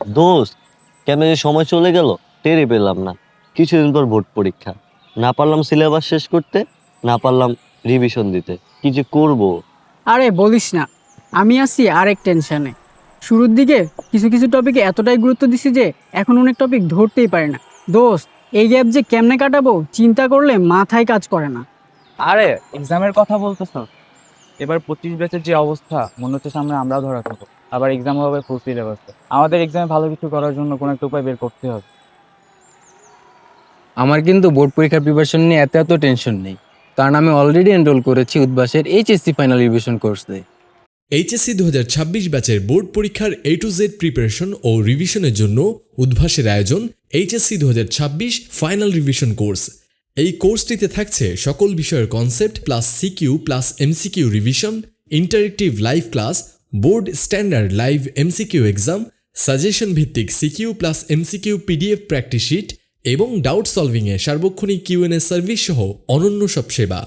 দোস্ত কেন যে সময় চলে গেল টেরে পেলাম না। কিছুদিন পর ভোট পরীক্ষা। না পারলাম সিলেবাস শেষ করতে না পারলাম রিভিশন দিতে। কি যে করব? আরে বলিস না আমি আছি আরেক টেনশনে শুরুর দিকে কিছু কিছু টপিকে এতটাই গুরুত্ব দিছি যে এখন অনেক টপিক ধরতেই পারে না। দোস্ত এই গ্যাপ যে কেমনে কাটাবো চিন্তা করলে মাথায় কাজ করে না। আরে এক্সামের কথা বলতেছ? এবার পঁচিশ ব্যাচের যে অবস্থা মনে হচ্ছে সামনে আমরাও ধরা খাব। আবার এক্সাম হবে ফুল সিলেবাসে আমাদের এক্সামে ভালো কিছু করার জন্য কোনো একটা উপায় বের করতে হবে। আমার কিন্তু বোর্ড পরীক্ষার প্রিপারেশন নিয়ে এত এত টেনশন নেই। কারণ আমি অলরেডি এনরোল করেছি উদ্বাসের এইচএসসি ফাইনাল রিভিশন কোর্সে এইচএসসি দু ছাব্বিশ ব্যাচের বোর্ড পরীক্ষার এ টু জেড প্রিপারেশন ও রিভিশনের জন্য উদ্ভাসের আয়োজন এইচএসসি দু ছাব্বিশ ফাইনাল রিভিশন কোর্স এই কোর্সটিতে থাকছে সকল বিষয়ের concept plus CQ plus MCQ revision interactive live class board standard live MCQ exam, suggestion ভিত্তিক CQ plus MCQ PDF practice sheet এবং ডাউট সলভিংয়ে সার্বক্ষণিক কিউএনএ সার্ভিস সহ অনন্য সব সেবা।